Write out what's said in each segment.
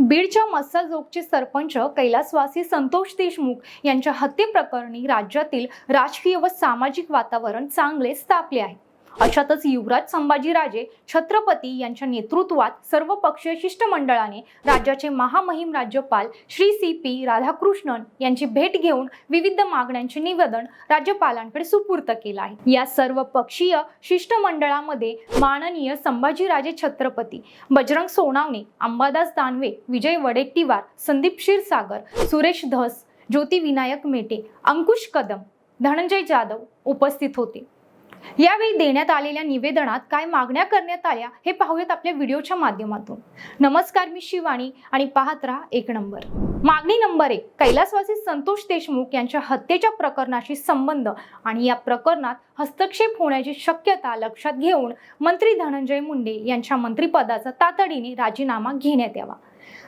बीडच्या मस्साजोगचे सरपंच कैलासवासी संतोष देशमुख यांच्या हत्येप्रकरणी राज्यातील राजकीय व सामाजिक वातावरण चांगले तापले आहे. अशातच युवराज संभाजीराजे छत्रपती यांच्या नेतृत्वात सर्व पक्षीय शिष्टमंडळाने राज्याचे महामहिम राज्यपाल श्री सी पी राधाकृष्णन यांची भेट घेऊन विविध मागण्यांचे निवेदन राज्यपालांकडे सुपूर्त केलं आहे. या सर्व पक्षीय शिष्टमंडळामध्ये माननीय संभाजीराजे छत्रपती बजरंग सोनावणे अंबादास दानवे विजय वडेट्टीवार संदीप क्षीरसागर सुरेश धस ज्योती विनायक मेटे अंकुश कदम धनंजय जाधव उपस्थित होते. यावेळी देण्यात आलेल्या निवेदनात काय मागण्या करण्यात आल्या हे पाहूयात आपल्या व्हिडिओच्या माध्यमातून. नमस्कार मी शिवानी आणि पाहत राहा एक नंबर. मागणी नंबर एक कैलासवासी संतोष देशमुख यांच्या हत्येच्या प्रकरणाशी संबंध आणि या प्रकरणात हस्तक्षेप होण्याची शक्यता लक्षात घेऊन मंत्री धनंजय मुंडे यांच्या मंत्रिपदाचा तातडीने राजीनामा घेण्यात यावा.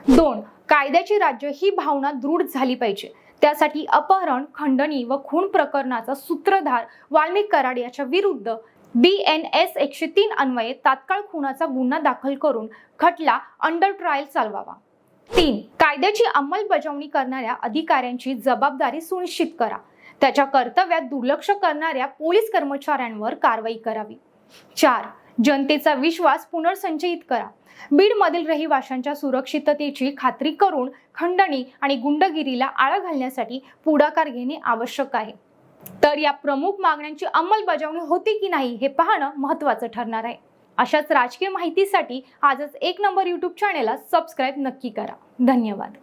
दोन कायद्याची राज्य ही भावना दृढ झाली पाहिजे. त्यासाठी अपहरण खंडणी व खून प्रकरणाचा सूत्रधार वाल्मिक कराड याच्या विरुद्ध बी एन एस एकशे तीन अन्वये तात्काळ खुनाचा गुन्हा दाखल करून खटला अंडर ट्रायल चालवावा. तीन कायद्याची अंमलबजावणी करणाऱ्या अधिकाऱ्यांची जबाबदारी सुनिश्चित करा. त्याच्या कर्तव्यात दुर्लक्ष करणाऱ्या पोलीस कर्मचाऱ्यांवर कारवाई करावी. चार जनतेचा विश्वास पुनर्संचयित करा. बीडमधील रहिवाशांच्या सुरक्षिततेची खात्री करून खंडणी आणि गुंडगिरीला आळा घालण्यासाठी पुढाकार घेणे आवश्यक आहे. तर या प्रमुख मागण्यांची अंमलबजावणी होती की नाही हे पाहणं महत्त्वाचं ठरणार आहे. अशाच राजकीय माहितीसाठी आजच एक नंबर यूट्यूब चॅनेलला सबस्क्राईब नक्की करा. धन्यवाद.